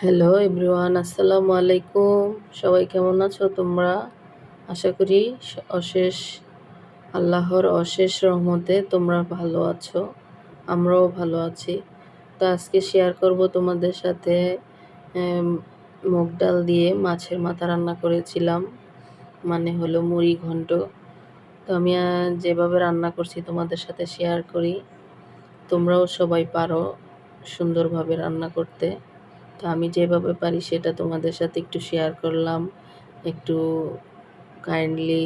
Hello everyone আসসালামু আলাইকুম সবাই কেমন আছো তোমরা? আশা করি অশেষ, আল্লাহর অশেষ রহমতে তোমরা ভালো আছো, আমরাও ভালো আছি। তো আজকে শেয়ার করব তোমাদের সাথে মুগ ডাল দিয়ে মাছের মাথা রান্না করেছিলাম মানে হলো মুড়ি ঘন্ট। তো আমি যেভাবে রান্না করছি তোমাদের সাথে শেয়ার করি। তোমরাও সবাই পারো সুন্দরভাবে রান্না করতে। তো আমি যেভাবে পারি সেটা তোমাদের সাথে একটু শেয়ার করলাম। একটু কাইন্ডলি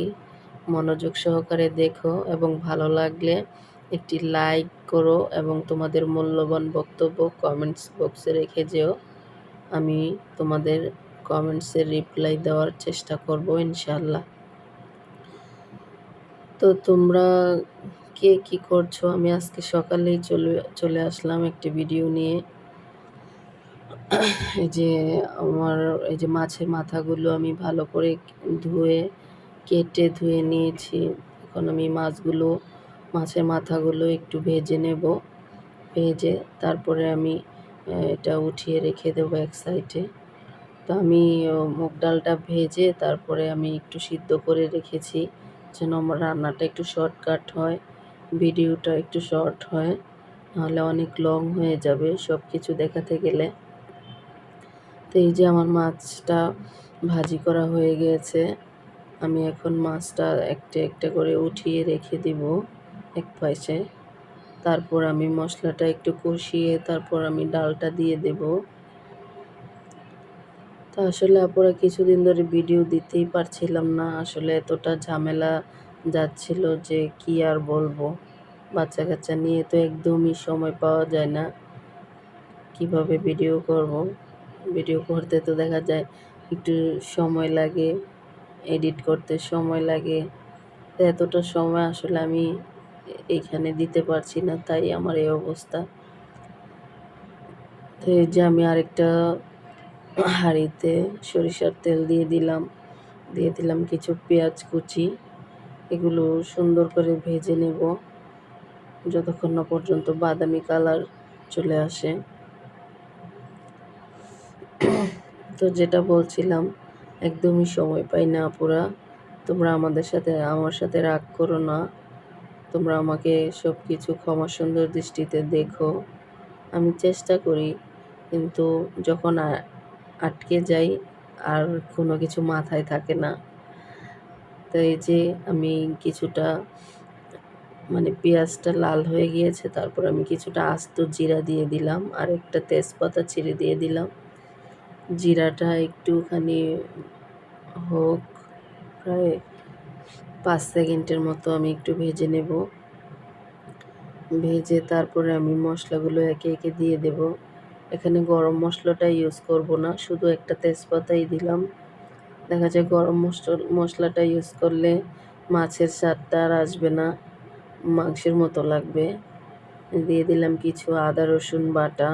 মনোযোগ সহকারে দেখো এবং ভালো লাগলে একটি লাইক করো এবং তোমাদের মূল্যবান বক্তব্য কমেন্টস বক্সে রেখে যেও। আমি তোমাদের কমেন্টসের রিপ্লাই দেওয়ার চেষ্টা করব ইনশাল্লাহ তো তোমরা কে কি করছ? আমি আজকে সকালেই চলে চলে আসলাম একটি ভিডিও নিয়ে। এই যে আমার এই যে মাছের মাথাগুলো আমি ভালো করে ধুয়ে, কেটে ধুয়ে নিয়েছি। এখন আমি মাছগুলো, মাছের মাথাগুলো একটু ভেজে নেব। ভেজে তারপরে আমি এটা উঠিয়ে রেখে দেবো এক সাইডে। তো আমি মুগ ডালটা ভেজে তারপরে আমি একটু সিদ্ধ করে রেখেছি, যেন আমার রান্নাটা একটু শর্টকাট হয়, ভিডিওটা একটু শর্ট হয়, নাহলে অনেক লং হয়ে যাবে সব কিছু দেখাতে গেলে। তো এই যে আমার মাছটা ভাজি করা হয়ে গিয়েছে আমি এখন মাছটা একটা একটা করে উঠিয়ে রেখে দিব এক পাশে তারপর আমি মশলাটা একটু কষিয়ে তারপর আমি ডালটা দিয়ে দেব। তো আসলে আপুরা কিছুদিন ধরে ভিডিও দিতেই পারছিলাম না, আসলে এতটা ঝামেলা যাচ্ছিল যে কি আর বলব। বাচ্চা কাচ্চা নিয়ে তো একদমই সময় পাওয়া যায় না। কীভাবে ভিডিও করব? ভিডিও করতে তো দেখা যায় একটু সময় লাগে, এডিট করতে সময় লাগে। এতটা সময় আসলে আমি এইখানে দিতে পারছি না, তাই আমার এই অবস্থা। তো এই যে আমি আরেকটা হাঁড়িতে সরিষার তেল দিয়ে দিলাম দিয়ে দিলাম কিছু পেঁয়াজ কুচি। এগুলো সুন্দর করে ভেজে নেব, যতক্ষণ না পর্যন্ত বাদামি কালার চলে আসে। তো যেটা বলছিলাম, একদমই সময় পাই না আপুরা। তোমরা আমাদের সাথে, আমার সাথে রাগ করো না। তোমরা আমাকে সব কিছু ক্ষমা সুন্দর দৃষ্টিতে দেখো। আমি চেষ্টা করি, কিন্তু যখন আটকে যাই, আর কোনো কিছু মাথায় থাকে না। তো এই যে আমি কিছুটা মানে পেঁয়াজটা লাল হয়ে গিয়েছে, তারপর আমি কিছুটা আস্ত জিরা দিয়ে দিলাম আর একটা তেজপাতা ছিঁড়ে দিয়ে দিলাম। জিরাটা একটুখানি হোক, প্রায় পাঁচ সেকেন্ডের মতো আমি একটু ভেজে নেব। ভেজে তারপরে আমি মশলাগুলো একে একে দিয়ে দেব। এখানে গরম মশলাটা ইউজ করব না, শুধু একটা তেজপাতাই দিলাম। দেখা যায় গরম মশলা, মশলাটা ইউজ করলে মাছের স্বাদটা আর আসবে না, মাংসের মতো লাগবে। দিয়ে দিলাম কিছু আদা, রসুন বাটা।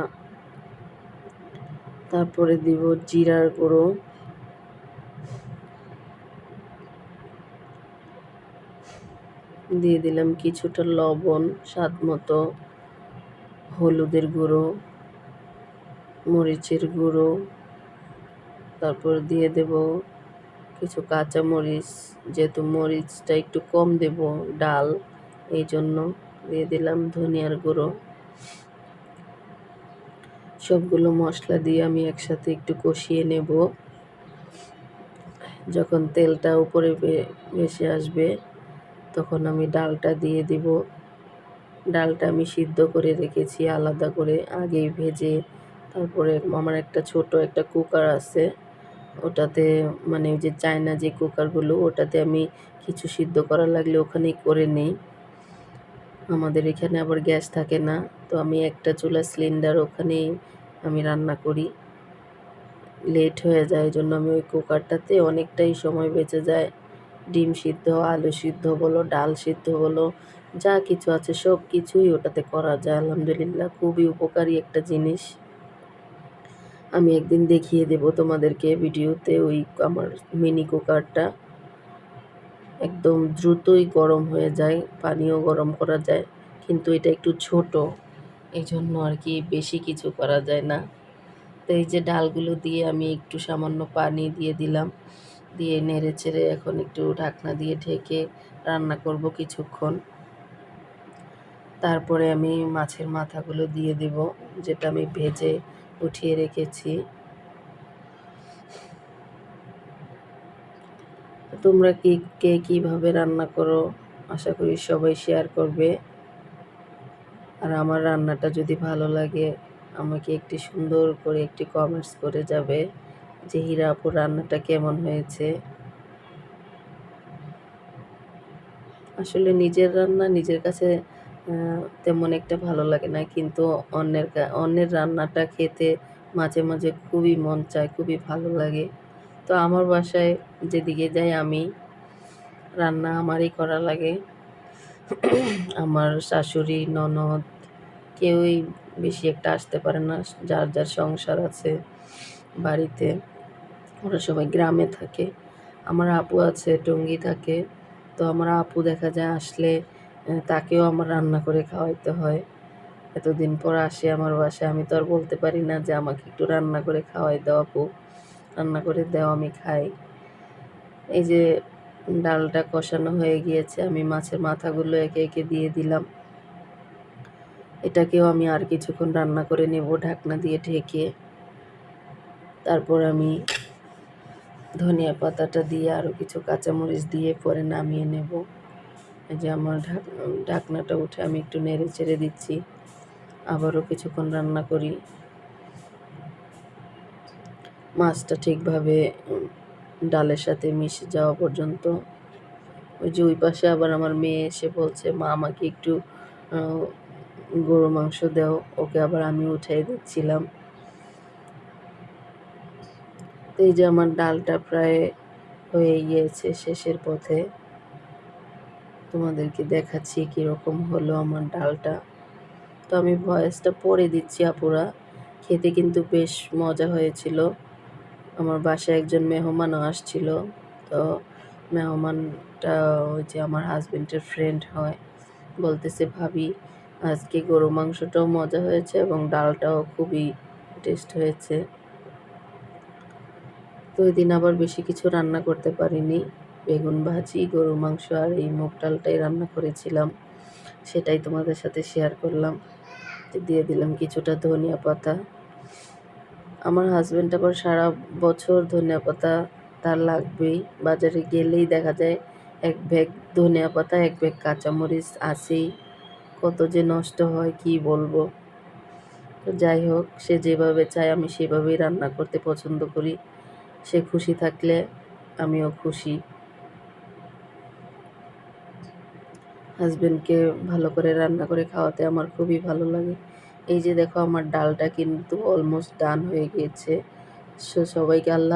তারপরে দিব জিরার গুঁড়ো। দিয়ে দিলাম কিছুটা লবণ, স্বাদ মতো হলুদের গুঁড়ো, মরিচের গুঁড়ো। তারপর দিয়ে দেব কিছু কাঁচা মরিচ যেহেতু মরিচটা একটু কম দেব ডাল এই জন্য দিয়ে দিলাম ধনিয়ার গুঁড়ো। সবগুলো মশলা দিয়ে আমি একসাথে একটু কষিয়ে নেব। যখন তেলটা উপরে ভেসে আসবে, তখন আমি ডালটা দিয়ে দিব। ডালটা আমি সিদ্ধ করে রেখেছি আলাদা করে, আগেই ভেজে। তারপরে আমার একটা ছোট একটা কুকার আছে, ওটাতে মানে ওই যে চায়না যে কুকারগুলো, ওটাতে আমি কিছু সিদ্ধ করা লাগলে ওখানেই করে নিই। আমাদের এখানে আবার গ্যাস থাকে না, তো আমি একটা চুলা সিলিন্ডার ওখানেই আমি রান্না করি। লেট হয়ে যায় জন্য আমি ওই কুকারটাতে অনেকটাই সময় বেঁচে যায়। ডিম সিদ্ধ, আলু সিদ্ধ বলো, ডাল সিদ্ধ বলো, যা কিছু আছে সব কিছুই ওটাতে করা যায়। আলহামদুলিল্লাহ, খুবই উপকারী একটা জিনিস। আমি একদিন দেখিয়ে দেব তোমাদেরকে ভিডিওতে ওই আমার মিনি কুকারটা। একদম দ্রুতই গরম হয়ে যায়, পানিও গরম করা যায়, কিন্তু এটা একটু ছোট। এই জন্য আর কি বেশি কিছু করা যায় না। তো এই যে ডালগুলো দিয়ে আমি একটু সামান্য পানি দিয়ে দিলাম। দিয়ে নেড়ে চেড়ে এখন একটু ঢাকনা দিয়ে ঢেকে রান্না করব কিছুক্ষণ। তারপরে আমি মাছের মাথাগুলো দিয়ে দেব, যেটা আমি ভেজে উঠিয়ে রেখেছি। তোমরা কি, কে কীভাবে রান্না করো, আশা করি সবাই শেয়ার করবে। আর আমার রান্নাটা যদি ভালো লাগে, আমাকে একটি সুন্দর করে একটি কমেন্টস করে যাবে যে, হীরা আপুর রান্নাটা কেমন হয়েছে? আসলে নিজের রান্না নিজের কাছে তেমন একটা ভালো লাগে না, কিন্তু অন্যের অন্যের রান্নাটা খেতে মাঝে মাঝে খুবই মন চায়, খুবই ভালো লাগে। তো আমার বাসায় যেদিকে যাই আমি, রান্না আমারই করা লাগে। আমার শাশুড়ি, ননদ কেউই বেশি একটা আসতে পারে না। যার যার সংসার আছে বাড়িতে, ওরা সবাই গ্রামে থাকে। আমার আপু আছে, টঙ্গি থাকে। তো আমার আপু দেখা যায় আসলে তাকেও আমার রান্না করে খাওয়াইতে হয়। এতদিন পর আসে আমার বাসায়, আমি তো আর বলতে পারি না যে আমাকে একটু রান্না করে খাওয়াই দাও আপু। রান্না করে দাও, আমি খাই। এই যে ডালটা কষানো হয়ে গিয়েছে। আমি মাছের মাথাগুলো একে একে দিয়ে দিলাম। এটাকেও আমি আর কিছুক্ষণ রান্না করে নেব ঢাকনা দিয়ে ঢেকে। তারপর আমি ধনিয়া পাতাটা দিয়ে আরও কিছু কাঁচামরিচ দিয়ে পরে নামিয়ে নেব। যে আমার ঢাকনাটা উঠে আমি একটু নেড়ে চেড়ে দিচ্ছি। আবারও কিছুক্ষণ রান্না করি। মাছটা ঠিকভাবে ডালের সাথে মিশে যাওয়া পর্যন্ত। ওই যে ওই পাশে আবার আমার মেয়ে এসে বলছে, মা, আমাকে একটু গরু মাংস দাও। ওকে আবার আমি উঠাই দিচ্ছিলাম। এই যে আমার ডালটা প্রায় হয়ে গিয়েছে শেষের পথে। তোমাদেরকে দেখাচ্ছি কীরকম হলো আমার ডালটা। তো আমি ভয়েসটা পরে দিচ্ছি আপুরা। খেতে কিন্তু বেশ মজা হয়েছিল। আমার বাসায় একজন মেহমানও আসছিল। তো মেহমানটা ওই যে আমার হাজব্যান্ডের ফ্রেন্ড হয়। বলতেছে, ভাবি, আজকে গরু মাংসটাও মজা হয়েছে এবং ডালটাও খুবই টেস্ট হয়েছে। তো ওই দিন আবার বেশি কিছু রান্না করতে পারিনি। বেগুন ভাজি গরু মাংস আর এই মুগ ডালটাই রান্না করেছিলাম। সেটাই তোমাদের সাথে শেয়ার করলাম। দিয়ে দিলাম কিছুটা ধনিয়া পাতা। আমার হাজব্যান্ড আবার সারা বছর ধনিয়া পাতা তার লাগবেই। বাজারে গেলেই দেখা যায় এক ব্যাগ ধনিয়া পাতা, এক ব্যাগ কাঁচামরিচ আছেই। কত যে নষ্ট হয়, কি বলব? তো যাই হোক, সে যেভাবে চায় আমি সেভাবেই রান্না করতে পছন্দ করি। সে খুশি থাকলে আমিও খুশি। হাজব্যান্ডকে ভালো করে রান্না করে খাওয়াতে আমার খুবই ভালো লাগে। এই যে দেখো আমার ডালটা কিন্তু অলমোস্ট ডান হয়ে গিয়েছে। সো সবাইকে আল্লাহ